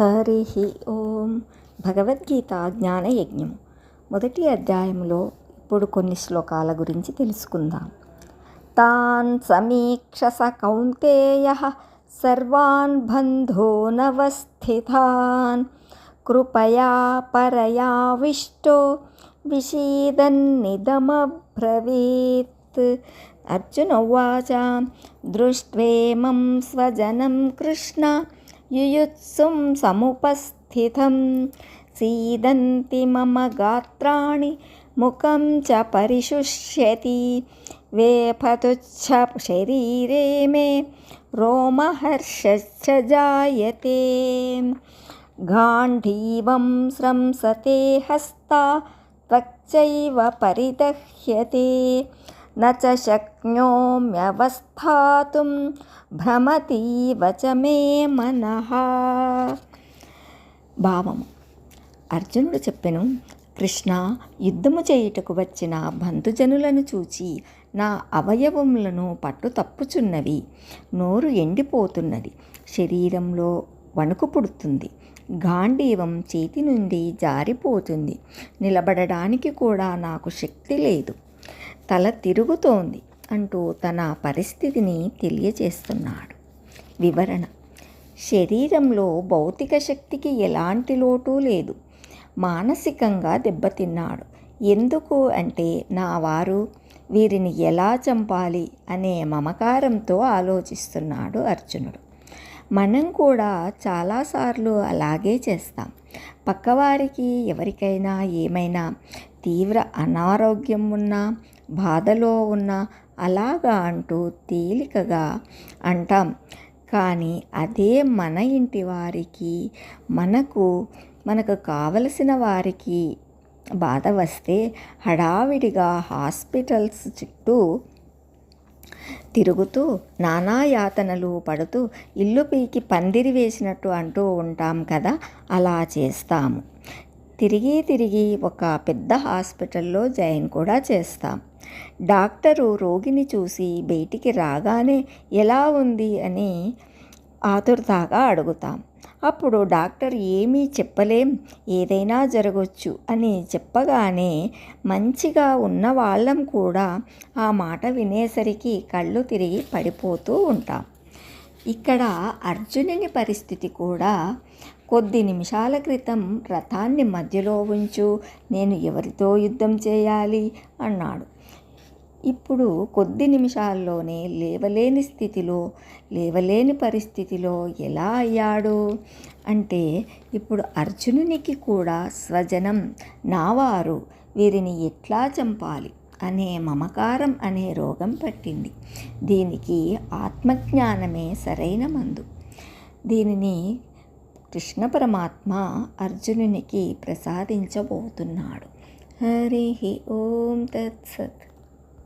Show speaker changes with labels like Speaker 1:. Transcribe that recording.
Speaker 1: హరి ఓం భగవద్గీత జ్ఞానయజ్ఞం. మొదటి అధ్యాయంలో ఇప్పుడు కొన్ని శ్లోకాల గురించి తెలుసుకుందాం. తాన్ సమీక్ష కౌంతేయ సర్వాన్ బంధోనవస్థితాన్ కృపయా పరయావిష్టో విషీదన్నిదమబ్రవీత్. అర్జున ఉవాచ దృష్ట్వేమం స్వజనం కృష్ణ युयुत्सुं समुपस्थितं सीदन्ति मम गात्राणि, मुखं च परिशुष्यति। वेफतुच्छ शरीरे मे रोमहर्षश्च जायते। गाण्ढीवं स्रंसते हस्ता त्वक्चैव परिदह्यते। न च शक्नोम्यवस्थातुं భ్రమతీవ చ మే మనః భావము అర్జునుడు చెప్పెను కృష్ణ యుద్ధము చేయుటకు వచ్చిన బంధుజనులను చూచి నా అవయవములను పట్టు తప్పుచున్నవి నోరు ఎండిపోతున్నది శరీరంలో వణుకు పుడుతుంది గాంధీవం చేతి నుండి జారిపోతుంది నిలబడడానికి కూడా నాకు శక్తి లేదు తల తిరుగుతోంది అంటూ తన పరిస్థితిని తెలియచేస్తున్నాడు వివరణ. శరీరంలో భౌతిక శక్తికి ఎలాంటి లోటు లేదు. మానసికంగా దెబ్బతిన్నాడు. ఎందుకు అంటే నా వారు వీరిని ఎలా చంపాలి అనే మమకారంతో ఆలోచిస్తున్నాడు అర్జునుడు. మనం కూడా చాలాసార్లు అలాగే చేస్తాం. పక్కవారికి ఎవరికైనా ఏమైనా తీవ్ర అనారోగ్యం ఉన్నా బాధలో ఉన్న అలాగా అంటూ తేలికగా అంటాం. కానీ అదే మన ఇంటి వారికి మనకు మనకు కావలసిన వారికి బాధ వస్తే హడావిడిగా హాస్పిటల్స్ చుట్టూ తిరుగుతూ నానా యాతనలు పడుతూ ఇల్లు పీకి పందిరి వేసినట్టు అంటూ ఉంటాం కదా అలా చేస్తాము. తిరిగి తిరిగి ఒక పెద్ద హాస్పిటల్లో జాయిన్ కూడా చేస్తాం. డాక్టరు రోగిని చూసి బయటికి రాగానే ఎలా ఉంది? అని ఆతురతాగా అడుగుతాం. అప్పుడు డాక్టర్ ఏమీ చెప్పలేం ఏదైనా జరగవచ్చు అని చెప్పగానే మంచిగా ఉన్న వాళ్ళం కూడా ఆ మాట వినేసరికి కళ్ళు తిరిగి పడిపోతూ ఉంటాం. ఇక్కడ అర్జునుని పరిస్థితి కూడా కొద్ది నిమిషాల క్రితం రథాన్ని మధ్యలో ఉంచు నేను ఎవరితో యుద్ధం చేయాలి? అన్నాడు. ఇప్పుడు కొద్ది నిమిషాల్లోనే లేవలేని స్థితిలో లేవలేని పరిస్థితిలో ఎలా అయ్యాడు? అంటే ఇప్పుడు అర్జునునికి కూడా స్వజనం నావారు వీరిని ఎట్లా చంపాలి? అనే మమకారం అనే రోగం పట్టింది. దీనికి ఆత్మజ్ఞానమే సరైన మందు. దీనిని కృష్ణ పరమాత్మ అర్జునునికి ప్రసాదించబోతున్నాడు. హరి ఓం తత్సత్